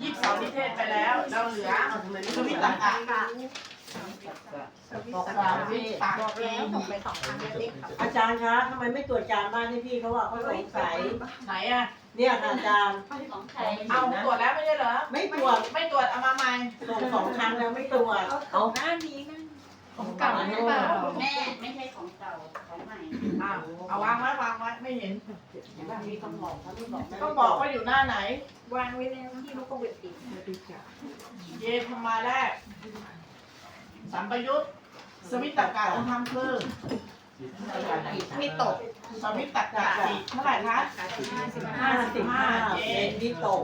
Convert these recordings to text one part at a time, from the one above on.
ยี่สิบสองนิเทศไปแล้วเราเหลือสวิตตักกะบอกสาวิตตักเองอาจารย์คะทำไมไม่ตรวจการบ้านให้พี่เขาว่าเขาสงสัยไหนอะเนี่ยค่ะอาจารย์เอาตรวจแล้วไม่ใช่เหรอไม่ตรวจไม่ตรวจเอามาใหม่ส่งสองครั้งแล้วไม่ตรวจเอาหน้านี้นะ ของเก่าหรือเปล่าแม่ไม่ใช่ของเก่าของใหม่อ้าวเอาวางไว้วางไว้ไม่เห็นมีคำบอกเขาไม่บอกต้องบอกว่าอยู่หน้าไหน วางไว้แล้วที่ลูกก็เวทติดเยธรรมาแรกสัมปยุตสวิตตักกะองค์ธรรมคือมีตกสวิตตักกะจิตเท่าไหร่คะห้าสิบห้าห้าสิบห้าเจเป็นวิโตก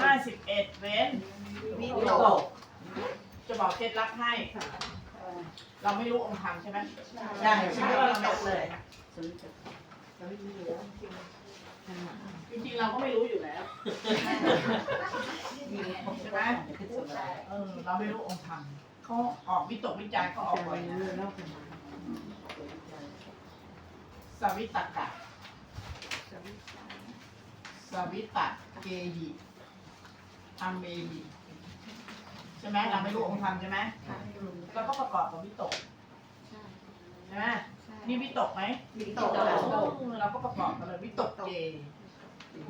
ห้าสิบเอ็ดเว้นมีวิตโตกกจะบอกเคล็ดลับให้ เราไม่รู้องค์ธรรมใช่ไหมใช่ใช่ใช่ไหมว่าเราไม่รู้เลยจริงๆเราก็ไม่รู้อยู่แล้วใช่ไหมเออเราไม่รู้องค์ธรรมเขาออกวิตกวิจารณ์ก็ออกบ่อยนะสวิตตกะสวิตตเกหิอัมเมหิ ใช่ไหมเราไม่รู้องค์ธรรมใช่ไหมเราก็ประกอบกับวิตกใช่ไหมนี่วิตกไหมมีตตกกเราก็ประกอบกันเลยวิตกเก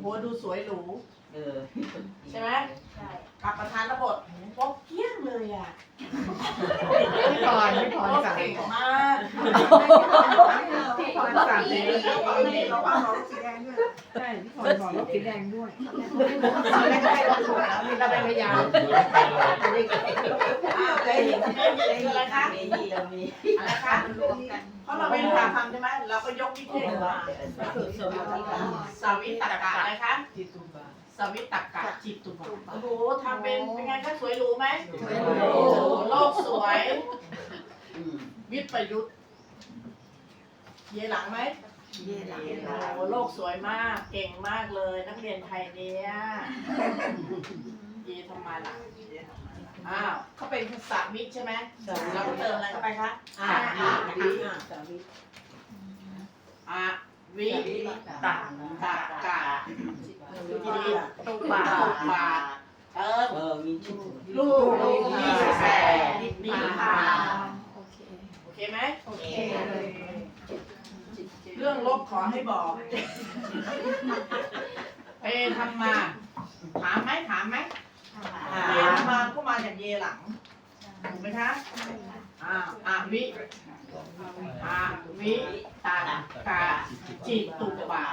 โหดูสวยหรูเออใช่ไหมใช่กับประธานระบบโป๊กเกี้ยงเลยอะไม่พรไม่พรโป๊กสั่งเก่งมากพี่พรสั่งเลยเราว่าเราสีแดงด้วย ใช่พี่พรบอกว่าสีแดงด้วยไม่ใช่เราถูกแล้วมีเราเป็นพยานอ้าวเคยเห็นนคือะไรคะมีมีมีอะไรคะรวมกันเพราะเราไม่รู้ทางทำใช่ไหมเราก็ยกวิเทศมาสวิตตกะอะไรคะจิตุบาสวิตตกะจิตตุบะโอ้โหทำเป็นเป็นไงคะสวยหรูไหมสวยหโอ้รูโหโลกสวยวิทย์ประยุทธ์เยหลังไหม เย่หลังโอ้โหโลกสวยมากเก่งมากเลย นักเรียนไทยเนี่ยเยทำไมล่ะอ้าวเขาเป็นภาษาวิทย์ใช่ไหมเราก็เติมอะไรเข้าไปคะอ่าอ่าอ่าสามีอะวิตักตะกะจิตุบาตุบาบาเติมเออมีชื่อลูกยี่สิบแปดนิพาโอเคโอเคไหมโอเค เรื่องลบขอให้บอกเพทำมา ถามไหมถามไหมเยทำมาก็มาจากเยหลัง ถูกไหมคะอ่าอาวิอาวิตากาจิตตุบา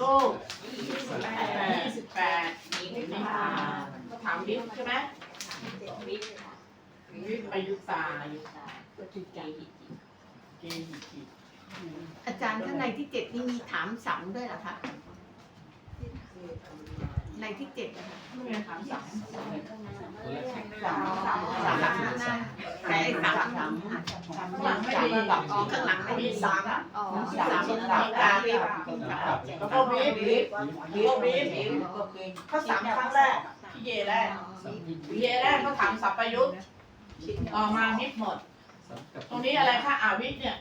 ลูกยี่สิบแปดยี่สิบแปดนิพาก็ถามวิทใช่ไหมวิทย์ประยุตตา เกหิจิอาจารย์ข้างในที่เจ็ดนี่มีถามสัมด้วยเหรอคะในที่เจ็ดนะคะไม่เป็นถามสังสามสามสาสามมนะแต่ไอ้สามสามข้างหลังไม่มีอ๋อข้างหลังไม่มีมีสามอ๋อสามสามสามสาสามมแล้วก็วิทย์วิบวิบวิบวิบก็เก่งเขาสามครั้งแรกที่เยแรกเยแรกเขาถามสัพพยุทธ์ต่อมาวิทย์หมด ตรงนี้อะไรคะอาวิทย์เนี่ย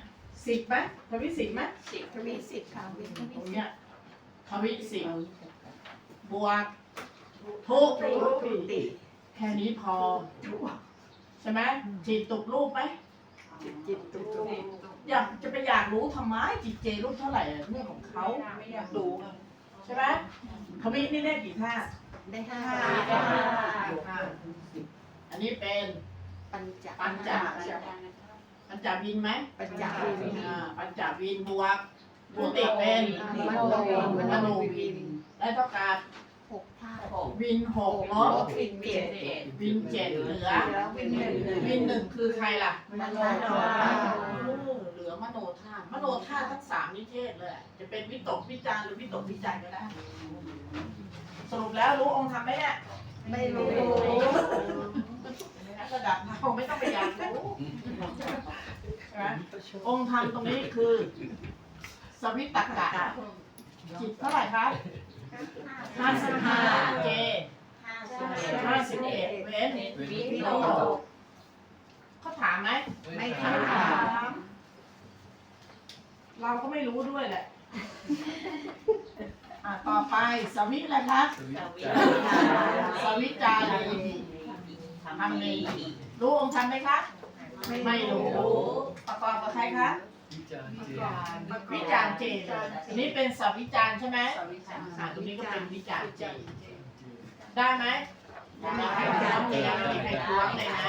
สิบไหมทวิสิบไหมสิบทวีสิบค่ะวิทตวีรงสิบเนี้ยทวิสิบบวกทุกติแค่นี้พอใช่ไหมจิตตกรูปไหมจิตตุกอยากจะไปอยากรู้ทำไมจิตเจรูปเท่าไหร่อะเรื่องของเขาไม่อยากดูใช่ไหมทวินี่เลขกี่ท่าได้ห้าห้าอันนี้เป็นปัญจปัญจ ปัญจ วินไหมปัญจอ่าปัญจวินบวกบุติเป็นมโนมโนวิน ได้เท่ากับหกท่าวินหกลบวินเจ็ดวินเจ็ดเหลือแล้ววินหนึ่งวินหนึ่งคือใครล่ะมโนเอธาอเหลือมโนธาตุมโนธาตุทั้งสามนิเทศเลยอะจะเป็นวิตกวิจารณ์หรือวิตกวิจัยก็ได้ สรุปแล้วรู้องค์ธรรมไหมเนี่ยไม่รู้ระดับเราไม่ต้องไปอยากรู้ใช่ไหม องค์ธรรมตรงนี้คือ สวิตตกะจิตเท่าไหร่ครับห้าสิบห้าเจห้าสิบเอ็ดเว้นวิโตเขาถามไหมไม่ถามเราก็ไม่รู้ด้วยแหละอะต่อไปสวิอะไรคะสวิจารีทำเองรู้องค์ธรรมไหมคะ ไม่รู้ประกอบกับใครคะวิจารณ์เจเลยอันนี้เป็นสัวิจารณ์ใช่ไหมอะตรงนี้ก็เป็นวิจารณ์เจได้ไหมไม่มีใครท้วงเลยไม่มีใครท้วงเลยนะ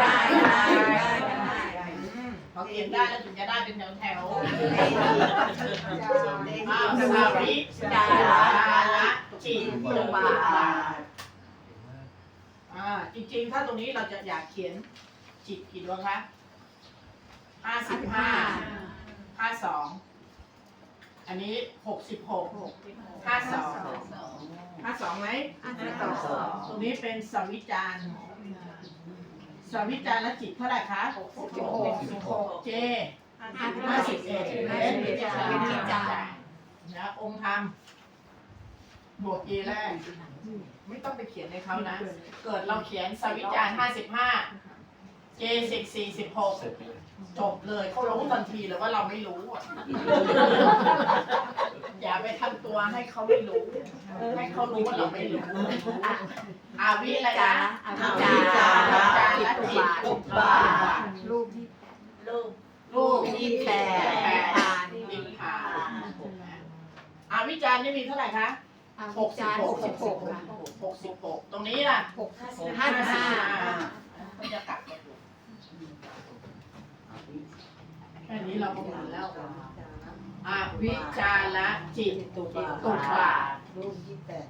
ได้ได้อืมพอเขียนได้แล้วถึงจะได้เป็นแถวแถวๆอ้าวสาวิจาระจิตตุบาอ่าจริงๆ ถ้าตรงนี้เราจะอยากเขียน จิตกี่ดวงคะห้าสิบห้าห้าสอง อันนี้หกสิบหกห้าสองห้าสองไหมตรงนี้เป็นสวิจารณ์สวิจารและจิตเท่าไหร่คะหกสิบหกเจห้าสิบเอ็ดเป็นวิจารณ์นะองค์ธรรมบวกเอแรกไม่ต้องไปเขียนในเขานะ เกิดเราเขียนสวิจารห้าสิบห้า เจสิบสี่สิบหกจบเลยเขารู้ทันทีเลยว่าเราไม่รู้อะอย่าไปทำตัวให้เขาไม่รู้ ให้เขารู้ว่าเราไม่รู้อาวิอะไรนะอวิจาระจิตตุบาทตุบาทรูปที่ลูกลูกที่แปดทานนิพพานอาวิจารณ์นี่มีเท่าไหร่คะอหวิกสิจาบรหกสิบหกค่ะหกสิบหกตรงนี้ล่ะห้าสิบห้าก็จะกลับมาดู แค่นี้เราก็หมดแล้วอาวิจารณ์จิตตุบาทลูกยี่แปด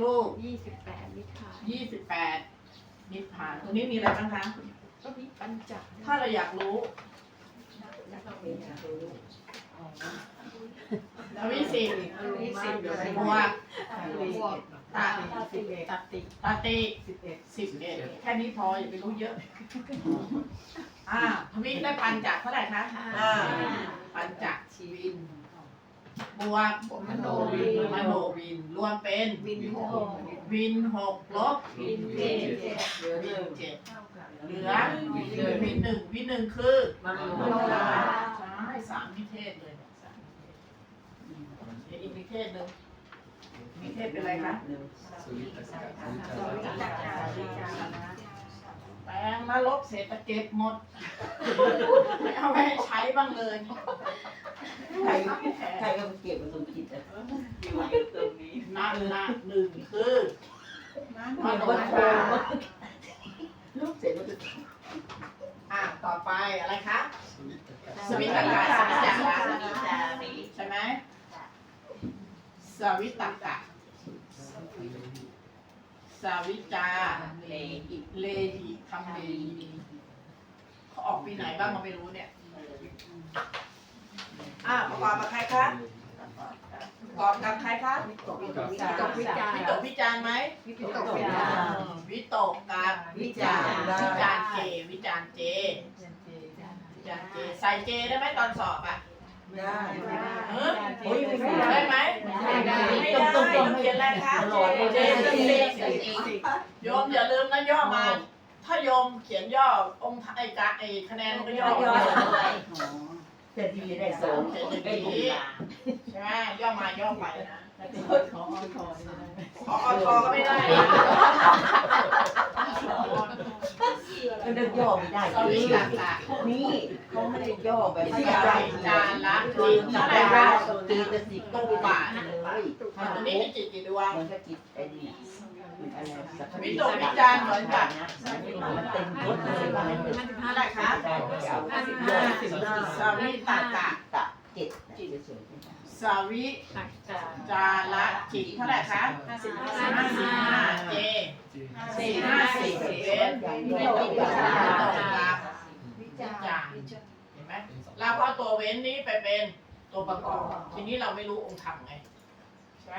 ลูกยี่สิบแปดนิพพานยี่สิบแปดนิพพานตรงนี้มีอะไรบ้างคะก็มีปัญจถ้าเราอยากรู้ ทวิสิบบวกตาตาติตาติสิบเอ็ดแค่นี้พออย่าไปรู้เยอะ อ่าทวิได้ปันจักเท่าไหร่คะอ่าปันจักชีวินบวกมโนวินมโนวิน รวมเป็นวินหกวินหกลบวินเจ็ดเหลือหนึ่งเจ็ดเหลือวินหนึ่งวินหนึ่งคือมันมโนราใช่สามนิเทศเลยเนี่ยสามนิ เทศเดี๋ยวอีกนิเทศหนึ่งนิเทศเป็นอะไรคะแปลงนรกเศรษฐกิจหมด ไม่เอาไปให้ใช้บ้างเลยใครใครก็เก็บมาตรงจิตอะอยู่ตรงนี้นั่นนะหนึ่งคือมโนราลูกเสร็จแล้วจะอะต่อไปอะไรคะสวิตตกะสวิตจักระใช่ไหมสวิตตกะ สวิจาเลหิเลหิคำเลหิเขาออกปีไหนบ้างเราไม่รู้เนี่ยอะประกอบกับใครคะประกอบกับใครคะตกวิจารวิตกวิจารณ์ไหมวิตกวิจารอืมวิตกกับวิจารณ์วิจารณ์เจวิจารณ์เจวิจารณ์เจใส่เจได้ไหมตอนสอบอะ ได้ เออ โอ้ยไม่ ได้ไหม ได้ได้ ไม่ได้ต้อง เขียนอะไรคะเจเจเจโยมอย่าลืมนะย่อมา ถ้าโยมเขียนย่อองค์ไอ้กะไอ้คะแนนมันก็ย่อย่อเลยจะดีได้สองเขียนอย่างนี้ใช่ไหมย่อมาย่อไปนะ ขออทอก็ไม่ได้มันจะย่อไม่ได้นี่เขาไม่ได้ย่อแบบสวิจารละตเท่าไหร่คะตีจะสิตุบาทเลยตรงนี้มีจิตกี่ดวงมันก็จิตไอ้นี่อะไรสักวิตกวิจารณ์เหมือนกันนะมันเต็มยศเลยมันเท่าไหร่คะได้จะเอาห้าสิบห้าห้าสิบห้าสวิตกะตะ เจ็ดจิตเฉยสวิจาระจิตเท่าไหร่คะห้าสิบห้าเจสี่ห้าสิบเอ็ดวิตกวิจารณ์ตกกับวิจารณ์เห็นไหมเราก็เอาตัวเว้นนี้ไปเป็นตัวประกอบ ทีนี้เราไม่รู้องค์ธรรมไงใช่ไหม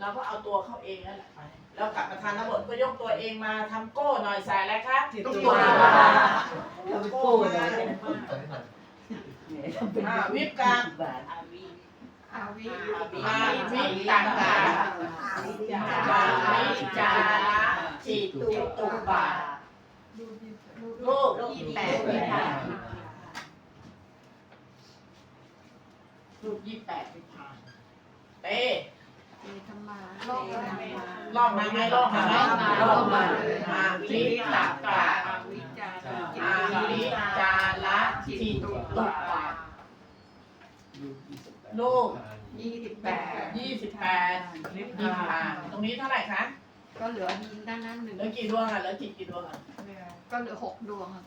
เราก็เอาตัวเข้าเองนั่นแหละไปแล้วกลับมาทานระบบก็ยกตัวเองมาทำโก้หน่อยใส่อะไรคะๆตุ๊กตัตัววเรามาเราไปกู้เลย อ่าวิบการบาทอาวิอาวิอาวิตากาจาวิจาระจิตตุตุบาลูกยี่แปดนิพพานลูกยี่แปดนิพพานเต้มาลอกมาลอกมาไหมลอกมาไหมลอกมาอาวิตักกะวิจารอาวิจาระจิตตุปะ ลูกยี่สิบแปดยี่สิบแปดยี่สิบห้าตรงนี้เท่าไหร่คะก็เหลือด้านนั้นหนึ่งเหลือกี่ดวงอะเหลือจิตกี่ดวงอะก็เหลือหกดวงครับ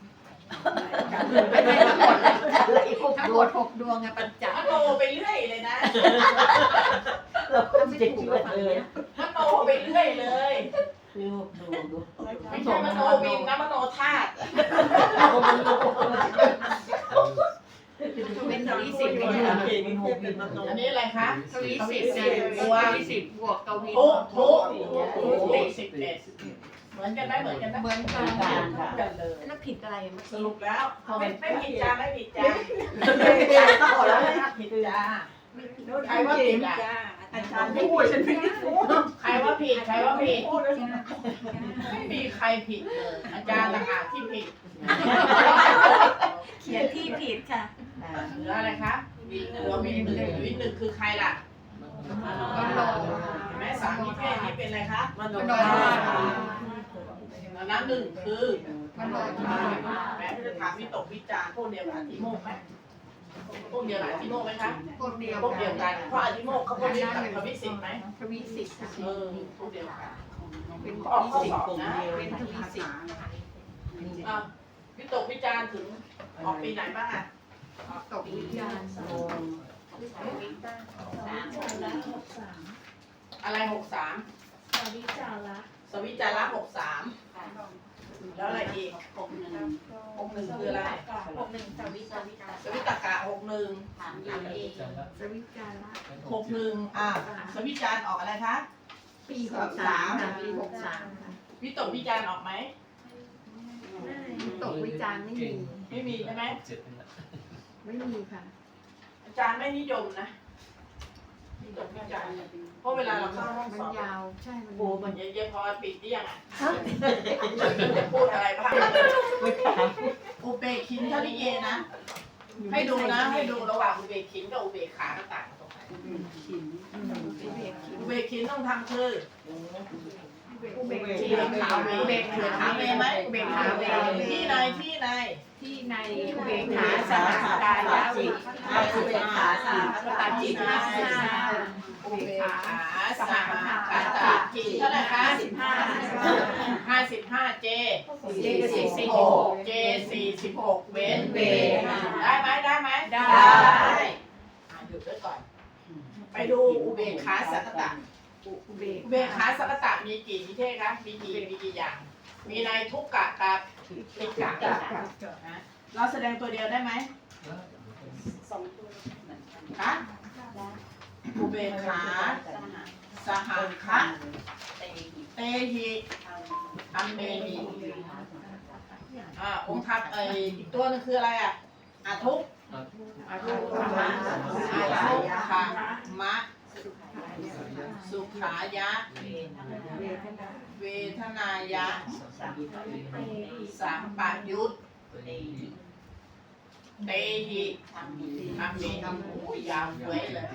ไม่ใช่ทั้งหมดเลยทั้งหมดหกดวงไงปัญจมโนไปเรื่อยเลยนะเราก็ไม่จะถูกเกิแล้วดฝั่งเลยเนี้ยมโนไปเรื่อยเลยดูดูดูไม่ใช่มโนบินนะมโนธาตุเป็นทวี สิบเป็นหเหรอเป็นหกอันนี้อะไรคะทวีสิบเนี่ยทวีสิบบวกทวีทุกทุกทุกสิบเอ็ดเหมือนกันไหมเหมือนกันไหมเหมือนกันกันเลยแล้วผิดอะไรเมื่อสกี้รุปแล้วไม่ไม่ผิดจ้าไม่ผิดจ้าต้องบอแล้วนะผิดจ้าใครว่าผิดอะอาจารย์พูดฉันไม่ได้พูดใครว่าผิดใครว่าผิดไม่มีใครผิดเลยอาจารย์ต่างหากที่ผิด เขียนที่ผิดค่ะ เหลืออะไรคะเหลือวินหนึ่งวินหนึ่งคือใครล่ะก็ลงเห็นไหมสามนิเทศนี่เป็นอะไรคะมันโดก็นโดนว่าอันนั้นหนึ่งคือก็โดนแม้จะถามวิตกวิจารณ์พวกเดียวกับอธิโมกข์ไหมพวกเดียวกับอธิโมกข์ไหมคะพวกเดียวพวกเดียวกักันนเพราะอธิโมกข์เขาพวกเดียวกับทวิสิทธิ์ไหมทวีสิบค่ะเออพวกเดียวกันเป็นทออกวีข้อสิสบอบนะเป็นทวีสิบอะวิตกวิจารณ์ถึงออกปีไหนบ้างอะ ตกวิญญาณอะไรหกสามสวิจาระสวิจาระหกสามแล้วอะไรอีกหกหนึ่งหกหนึ่งคืออะไรหกหนึ่งสวิสวิตาสวิตกะหกหนึ่งถามดีเองสวิจาระหกหนึ่งอะสวิจารณ์ออกอะไรคะปีหกสามค่ะปีหกสามค่ะวิตกวิจารณ์ออกไหมตกวิจารณ์ไม่มีไม่มีใช่ไหม ไม่มีค่ะอาจารย์ไม่นิยมนะวิตกวิจารณ์เพราะเวลาเราเข้าห้องมัสนอบยาวใช่มันโอ้มันเยอะๆพอปิดเรี่ยงอะจะพูดอะไรบ้างไม่ถามอุเบกขินเท่าที่เยนะ ให้ดูนะ ให้ดูระหว่างอุเบกขินกับอุเบกขาต่างกันตรงไหนอุเบกขินต้องทำคืออุเบกอุขีเบกขาเวอุเบกอุเบขากขาเวไหมอุเบกขาเวที่ในที่ในที่ในอุเบกขาสหกายะวิ อาสุเบขาสา สตาจิตห้าห้า อุเบกขาสหกาตา จิตเท่าไหร่คะสิบห้าห้าสิบห้าเจเจสี่สิบหกเจสี่สิบหกเว้นเวได้ไหมได้ไหมได้อะหยุดไว้ก่อน ไปดูอุเบกขาสักตะอุเบกอุเบกขาสักตะมีกี่นิเทศคะมีกี่มีกี่อย่าง มีในทุกกะกับติกะนะเราแสดงตัวเดียวได้ไหมสองตัวเหมือนกันคะอุเบกขา สหังคะเตหิอัมเมหิอ่าองค์ทัพเอ่ยอีกตัวนึงคืออะไรอะอาทุกอารุขะอาทุกขมะสุขายะ เวทนายะสัมปยุต เตหิทำดีทำมีทำหูยาวเว้ยเลย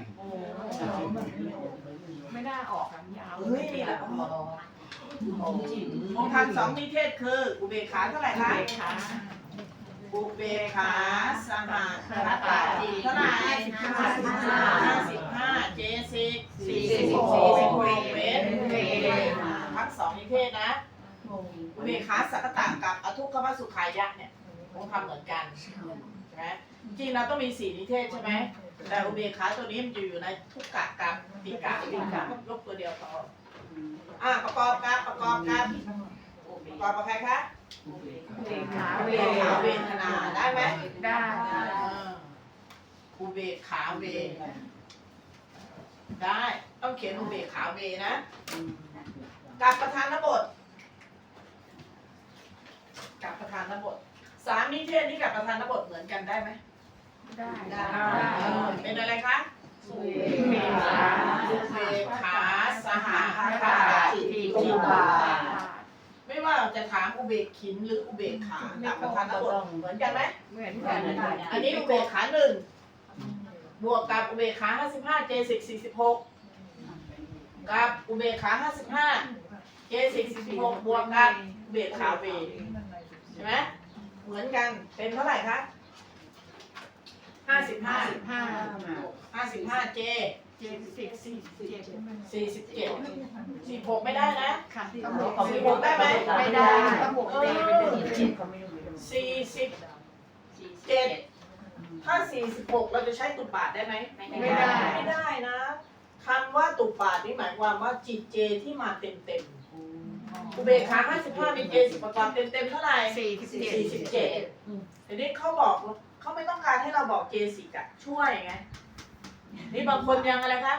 ไม่ได้ออกกันยาวเฮ้ยนี่แหละองค์ทัพสองนิเทศคืออุเบกขาเท่าไหร่คะอุเบกขาอุเบกขาสหคตาจิเท่าไหร่ห้าสิบห้าห้าสิบห้าเจสิกสี่สิบหสี่กสิบหกเว้นเวทั้งสองนิเทศนะอุเบกขาสักตะกับอทุกขมสุขายะเนี่ยคงทำเหมือนกันใช่ ไหมจริงเราต้องมีสี่นิเทศใช่ไหมแต่อุเบกขาตัวนี้มันจะอยู่ในทุกกะกับติกะติกะยกตัวเดียวพออะประกอบกันประกอบกันประกอบกับใครคะอุเบกขาอุเวเบกขาเวทนาได้ไหมได้อุเบกขาเวได้ต้องเขียนอุเบกขาเวนะกับประธานบทกับประธานบท สามนิเทศนี้กับประธานบทเหมือนกันได้ไหมได้เออเป็นอะไรคะอุเบกขาอุเบกขาสหคตาจิตจิตตาไม่ว่าจะถามอุเบกขินหรืออุเบกขากับประธานบทเหมือนกันไหมเหมือนกันอันนี้อุเบกขาหนึ่งบวกกับอุเบกขาห้าสิบห้าเจสิกสี่สิบหกกับอุเบกขาห้าสิบห้าเจสี่สิบหกบวกกับอุเบกขาเวใช่ไหม เหมือนกัน เป็นเท่าไหร่คะห้าสิบห้าห้าห้าสิบห้าเจเจ็ดสิบสี่เจ็ดสี่สิบเจ็ดสี่หกไม่ได้นะค่ะสี่หกได้ไหมไม่ได้ต้องบวกเดย์เป็นยี่สิบสี่สิบสี่สิบเจ็ดถ้าสี่สิบหกเราจะใช้ตุบาทได้ไหมไม่ได้ไม่ได้นะคำว่าตุบาทนี่หมายความว่าจิตเจที่มาเต็มเต็มๆ อุเบกขาห้าสิบห้ามีเจสิบประกอบเต็มเต็มๆเท่าไหร่สี่สิบเจ็ดสี่สิบเจ็ดทีนี้เขาบอกว่าเขาไม่ต้องการให้เราบอกเจสิกอะช่วยไง นี่บางคนยังอะไรคะ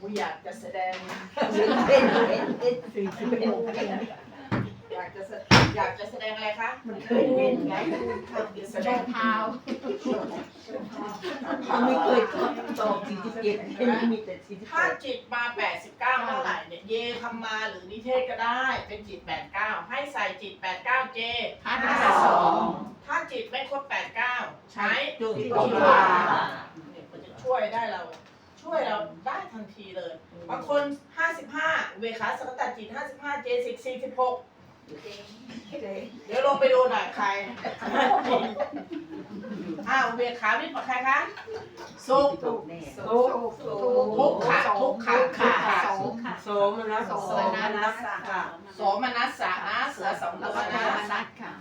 กูอยากจะแสดง อยากจะแสอยากจะแสดงอะไรคะมันเคยเป็นไงแสโชดงว์เท้าเขาไม่เคยตอบสี่สิบเจ็ดไม่มีแต่สี่สิบถ้าแปดจิตมา89เท่าไหร่เนี่ยเยธรรมาหรือนิเทศก็ได้ เป็นจิต89ให้ใส่จิต89เจห้าสิบสองถ้าจิตไม่ครบ89ใช้จุดจิตตุตุบาบาทเนี่ยมันจะช่วยได้เราช่วยเราได้ทันทีเลยบางคน 55 เวขาสกตจิต 55 เจสิก46 เดี๋ยวลงไปดูหน่อยใครอ้าวเวขาวิปใครคะสุขตุกแน่ทุกทุกขะทุกขะทุกขะสองค่ะโสมนัสโสโสมมนันัสสค่ะโสมนัสสะนะเสือสองตัวนะมนัสค่ะ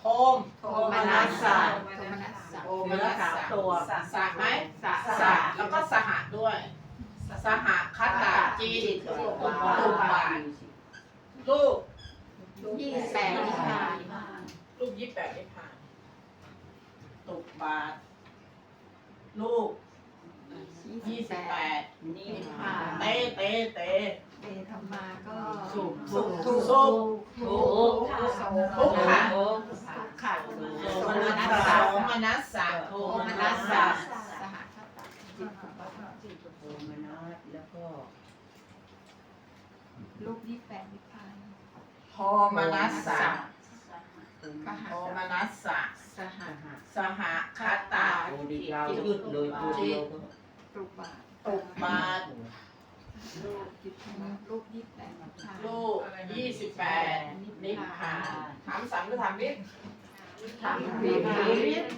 โทมโทมนัสสะโทมนัสสะโทมนัสสะตัวสะไหมสะสะแล้วก็สหะด้วยสหะคัตตาจีตุบาทลูก ยี่สิบแปดนิพพานลูกยี่สิบแปดนิพพานตุบาท ลูกยี่สิบแปดนี่นิพพานเตเตเตเดธรรมาก็สุขสุสุขขสุขทุกข์โสมทุกขะทุกขะโสโสมมนันัสสสะสะโสมนัสสะโทโทมมนันัสสสะสะสหคตาโสมนัสแล้วก็ลูกยี่สิบแปดนิพพาน โทมนัสสะกหโทมนัสสะสหะสหคัตตาโอดีเราหยุดเลยตัวเดียวก็รูปบาทตุบาทลูกยี่สิบลูกยี่สิบแปดนิพพานลูกยี่สิบแปดนิพพานถามสามหรือถามวิปถามวิพากษ์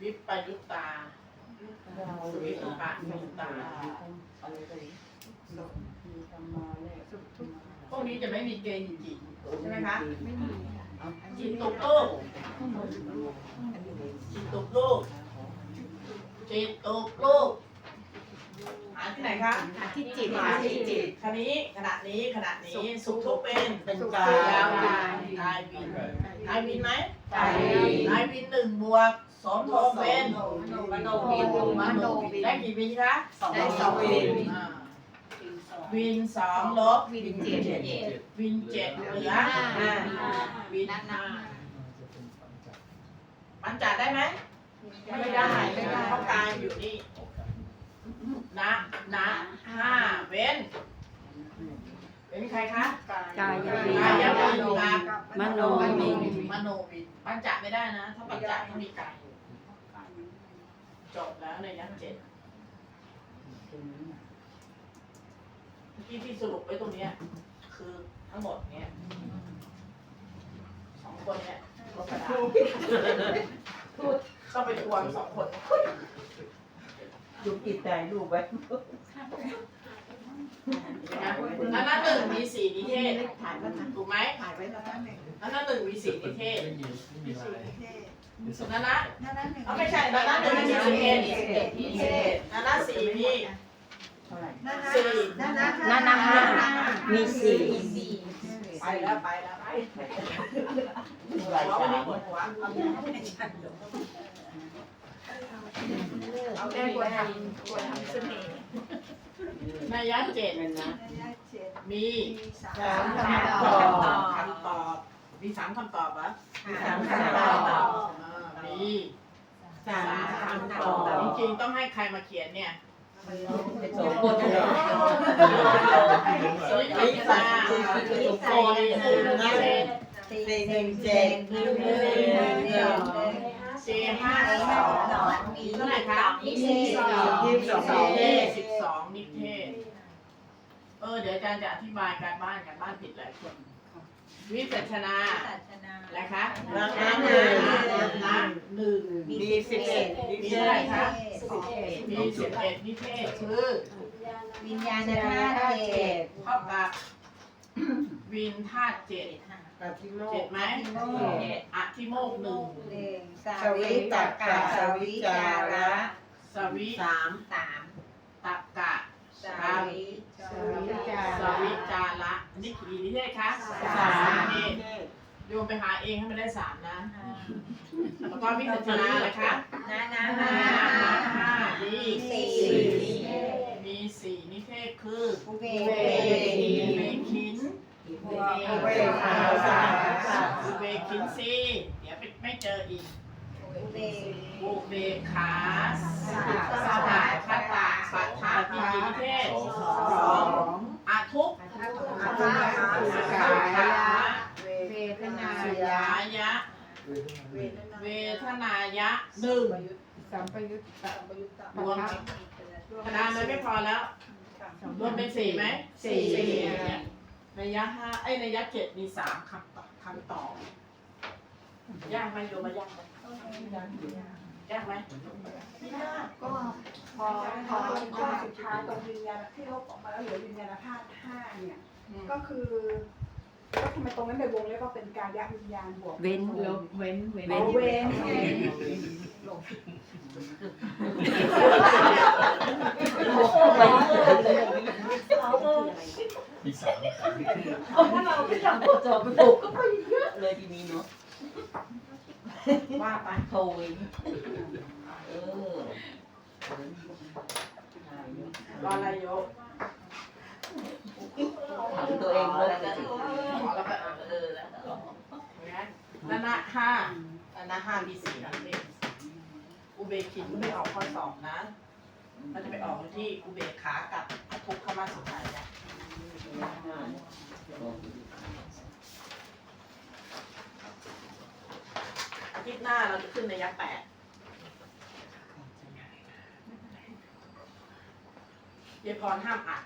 วิปปยุตตาวิปปะยุตตาพ วกนี้จะไม่มีเกณฑ์จิตใช่ไหมคะไม่มีจิตตกโลกจิตตกโลกจิตตกโลกหาที่ไหนคะหาที่จิตหาที่จิตขณะนี้ขณะนี้ขณะนี้สุขทุกข์เป็นเป็นสุขกาทุกข์ยยาวกายกายวินกายวินไหมกายกายวินหนึ่งบวกสองโทเป็นมโนวินมโนวินได้กี่วินคะได้สองวินอ่า วินสองลบวินเจ็ดวินเจ็ดเหลือห้าวินนั่นห้านะปัญจัดได้ไหมไม่ได้ไม่ได้เพราะกายอยู่นี่นะนะห้าเว้นเป็นใครคะกายกายวินนมโนมโนวินมโนวินปัญจัดไม่ได้นะ ถ้าปัญจัดต้องมีกายจบแล้วในยันเจ็ด เมื่อกี้ที่สรุปไว้ตรงเนี้ยคือทั้งหมดเนี้ยสองคนเนี้ยลบกระดาษต้องไปทวงสองคนยุบจิตใจลูกไว้อันนั้นหนึ่งมีสี่นิเทศถ่ายไว้นะถูกไหมถ่ายไว้แล้วนั่นเองอันนั้นหนึ่งมีสี่นิเทศไม่มีไม่มีอะไรสุนันนะนั่นนั่นหนึ่งเอาไม่ใช่อันนั้นหนึ่งมีสี่นิเทศนิเทศอันนั้นสี่มีเท่าไหร่ สี่นั่นนะนั่นนะห้ามีสี่ไปแล้วไปแล้วไปหัววันนี้ปวดหัวเอาแม่กวดทำกวดทำเสน่ห์ในยันเจ็ดนั่นนะมีสาสามมคคำตำตออบบคำตอบมีสามคำตอบเหรอสามคำตอบอ่ามีสามคำตอบจริงๆต้องให้ใครมาเขียนเนี่ยเป็น สองคนเลยสวิตลิซ่าโซนีหนึ่งสี่หนึ่งเจ็ดหนึ่งหนึ่งหนึ่งเจห้าสองเท่าไหร่คะยี่สิบสองยี่สิบสองสิบสองนิเทศตออเดี๋ยวอาจารย์จะอธิบายการบ้านการบ้านผิดหลายคน วิจัชนาศาสนาอะไรคะ รักน้ำหนึ่งน้หนึ่งมีสิบเอ็ดมีเท่าไหร่คะมีสิบเอ็ดนิเทศคือวิญญาณธาตุเจ็ดเท่ากับวินธาตุเจ็ดอธิโมเจ็กดไหมโมกอธิโมกข์หนึ่งหนึ่งสาวิตกะสวิจาระสวิสามสามตักกะสาวิสวิจาสระวิจาระ นี่กี่นิเทศคะสามนิเทศโยมไปหาเองให้มันได้สามนะ แล้วก็วิจัชนาเลยคะนานาห้าห้าห้ามีสี่มีสี่นิเทศคืออุเบอุกเบกินอุเบกขาสาอุเบกินซีเดี๋ยวไม่เจออีกอุเบกอุเบกขาสหายคตาปัฏฐามีกี่นิเทศสองอา ทุกข์อาทุกาขาขาเวทนาสุยายะ เวทนายะหนึ่งสัมปยุตตะรวมคณะมันไม่พอแล้ว รวมเป็นสี่ไหมสี่เนี่ยะห้าไอ้ยระยะเจ็ดมีสามคำตอบคำตอบยากไหมโยมมายากไหม ยากไหมไม่ยากก็พอพอข้อสุดท้ายตรงวิญญาณที่เขาออกมาแล้วเหลือวิญญาณธาตุห้าเนี่ยก็คือก็ทำไมตรงนั้นในวงเล็บว่าเป็นกายวิญญาณบวกเว้นเว้นเว้นเอาเว้นไงมีสามถ้าเราไม่ทำตัวจบมันถูกก็ไปเยอะเลยทีนี้เนาะว่าไปโทยเออ รออะไรโยมถามตัวเองเลยแล้วก็เออแล้วนนานาห้านานาห้ามีสี่นะเองอุเบกินไม่ออกข้อสอบนะ มันจะไปออกที่อุเบกขากับทุกขมาสุดท้ายนี่ยอาทิตย์หน้าเราจะขึ้นในยักษ์แปด ยายพรห้ามอัด